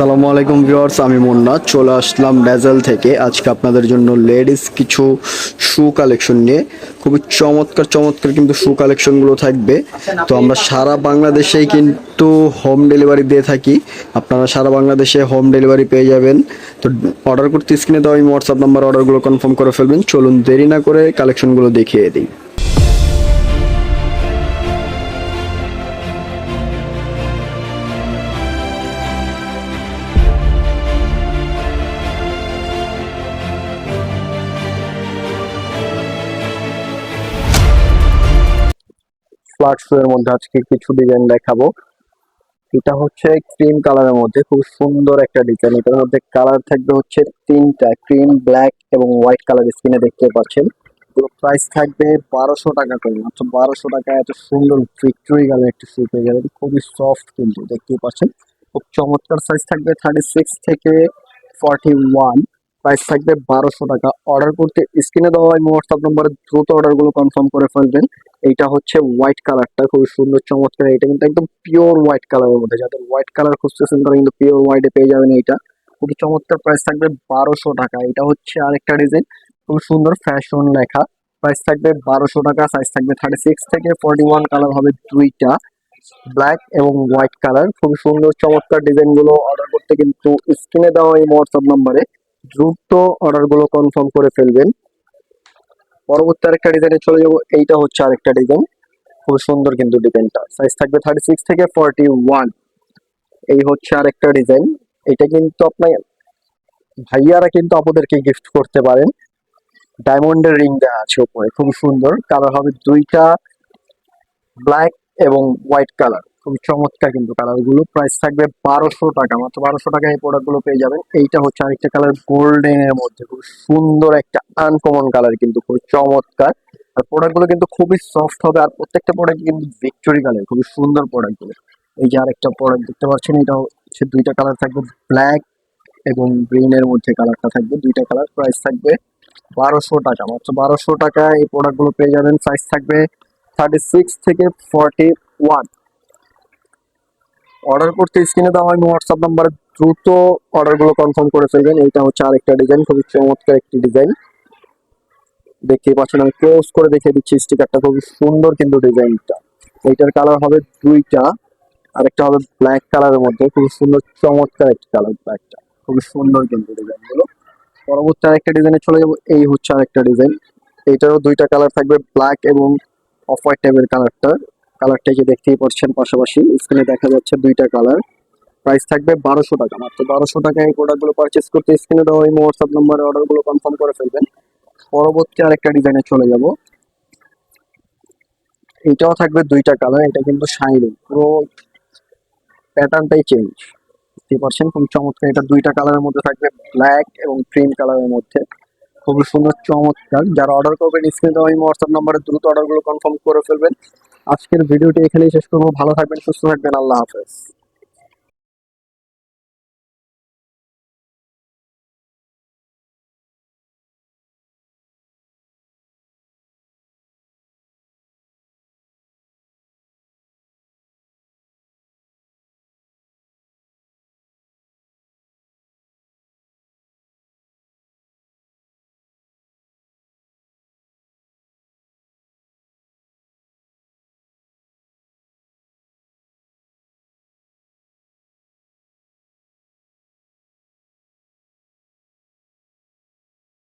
সালামু আলাইকুম ভিউয়ার্স, আমি মুন্না। চলে আসলাম ড্যাজেল থেকে। আজকে আপনাদের জন্য লেডিস কিছু শু কালেকশন নিয়ে। খুবই চমৎকার চমৎকার কিন্তু শু কালেকশনগুলো থাকবে। তো আমরা সারা বাংলাদেশেই কিন্তু হোম ডেলিভারি দিয়ে থাকি। আপনারা সারা বাংলাদেশে হোম ডেলিভারি পেয়ে যাবেন। তো অর্ডার করতে স্ক্রিনে দেওয়া আমি হোয়াটসঅ্যাপ নাম্বার অর্ডারগুলো কনফার্ম করে ফেলবেন। চলুন দেরি না করে কালেকশনগুলো দেখিয়ে দিই। শু মধ্যে আজকে কিছু ডিজাইন দেখাবো। এটা হচ্ছে ক্রিম কালারের মধ্যে, খুব সুন্দর একটা ডিজাইন এটার মধ্যে কালার থাকবে হচ্ছে তিনটা ক্রিম ব্ল্যাক এবং হোয়াইট কালার স্ক্রিনে দেখতে পাচ্ছেন। প্রাইস থাকবে বারোশো টাকা করে, মাত্র বারোশো টাকা এত সুন্দর ভিক্টোরি কালার একটা শু পেয়ে খুবই সফট কিন্তু, দেখতেই পাচ্ছেন। খুব চমৎকার সাইজ থাকবে থার্টি সিক্স থেকে ফর্টি ওয়ান প্রাইস থাকবে বারোশো টাকা। অর্ডার করতে স্ক্রিনে দেওয়া হয় হোয়াটসঅ্যাপ নম্বরে দ্রুত অর্ডারগুলো কনফার্ম করে ফেলবেন। এইটা হচ্ছে হোয়াইট কালারটা খুবই সুন্দর, চমৎকার। এটা কিন্তু একদম পিওর হোয়াইট কালারের মধ্যে। যাদের হোয়াইট কালার খুঁজতেছেন, তারা কিন্তু পিওর হোয়াইটে পেয়ে যাবেন এইটা। খুবই চমৎকার প্রাইস থাকবে বারোশো টাকা। এটা হচ্ছে আরেকটা ডিজাইন খুব সুন্দর ফ্যাশন লেখা। প্রাইস থাকবে বারোশো টাকা সাইজ থাকবে থার্টি সিক্স থেকে ফর্টি ওয়ান কালার হবে দুইটা। ব্ল্যাক এবং হোয়াইট কালার খুব সুন্দর, চমৎকার ডিজাইনগুলো অর্ডার করতে কিন্তু স্ক্রিনে দেওয়া এই হোয়াটসঅ্যাপ নাম্বারে দ্রুত অর্ডারগুলো কনফার্ম করে ফেলবেন। পরবর্তী আরেকটা ডিজাইনে চলে যাব, এইটা হচ্ছে আরেকটা ডিজাইন খুব সুন্দর কিন্তু ডিজাইনটা সাইজ থাকবে থার্টি সিক্স থেকে ফর্টি ওয়ান এই হচ্ছে আরেকটা ডিজাইন এটা কিন্তু আপনার ভাইয়ারা কিন্তু আপনাদেরকে গিফট করতে পারেন। ডায়মন্ডের রিং দেওয়া আছে উপরে, খুব সুন্দর। কালার হবে দুইটা ব্ল্যাক এবং হোয়াইট কালার খুবই চমৎকার কিন্তু কালারগুলো প্রাইস থাকবে বারোশো টাকা, মাত্র বারোশো টাকায় এই প্রোডাক্টগুলো পেয়ে যাবেন। এইটা হচ্ছে আরেকটা কালার গোল্ডেন এর মধ্যে, খুব সুন্দর একটা আনকমন কালার কিন্তু, খুবই চমৎকার। আর প্রোডাক্টগুলো কিন্তু খুবই সফট হবে, আর প্রত্যেকটা প্রোডাক্ট কিন্তু ভিক্টোরি কালার খুবই সুন্দর প্রোডাক্টগুলো। এই যে আরেকটা প্রোডাক্ট দেখতে পাচ্ছেন, এটা হচ্ছে দুইটা কালার থাকবে ব্ল্যাক এবং গ্রিন এর মধ্যে কালারটা থাকবে, দুইটা কালার প্রাইস থাকবে বারোশো টাকা, মাত্র বারোশো টাকা এই প্রোডাক্টগুলো পেয়ে যাবেন। সাইজ থাকবে থার্টি সিক্স থেকে ফর্টি ওয়ান অর্ডার করতে স্ক্রিনে দেওয়া আমি হোয়াটসঅ্যাপ নাম্বারে, দ্রুত অর্ডারগুলো কনফার্ম করে ফেলবেন। এইটা হচ্ছে আরেকটা ডিজাইন খুবই চমৎকার একটি ডিজাইন দেখতে পাচ্ছেন, আমি ক্লোজ করে দেখিয়ে দিচ্ছি স্টিকারটা খুবই সুন্দর কিন্তু ডিজাইনটা এইটার কালার হবে দুইটা, আরেকটা হবে ব্ল্যাক কালারের মধ্যে, খুবই সুন্দর, চমৎকার একটি কালার ব্ল্যাকটা খুবই সুন্দর কিন্তু ডিজাইনগুলো পরবর্তী আরেকটা ডিজাইনে চলে যাব, এই হচ্ছে আরেকটা ডিজাইন এইটারও দুইটা কালার থাকবে ব্ল্যাক এবং অফ হোয়াইট টাইপের কালারটা কালারটা যে দেখতেই পাচ্ছেন পাশাপাশি স্ক্রিনে দেখা যাচ্ছে দুইটা কালার। প্রাইস থাকবে বারোশো টাকা মাত্র। বারোশো টাকায় এই প্রোডাক্টগুলো পারচেস করতে স্ক্রিনে দেওয়া এই হোয়াটসঅ্যাপ নম্বরে অর্ডারগুলো কনফার্ম করে ফেলবেন। পরবর্তী আরেকটা ডিজাইনে চলে যাব। এটাও থাকবে দুইটা কালার, এটা কিন্তু শাইনিং পুরো প্যাটার্নটাই চেঞ্জ দেখতে পাচ্ছেন খুব চমৎকার। এটা দুইটা কালারের মধ্যে থাকবে ব্ল্যাক এবং ক্রিম কালারের মধ্যে। খুবই সুন্দর, চমৎকার। যারা অর্ডার করবেন স্ক্রিনে দেওয়া এই হোয়াটসঅ্যাপ নম্বরে দ্রুত অর্ডারগুলো কনফার্ম করে ফেলবেন। আজকের ভিডিওটি এখানেই শেষ করব। ভালো থাকবেন সুস্থ থাকবেন। আল্লাহ হাফেজ।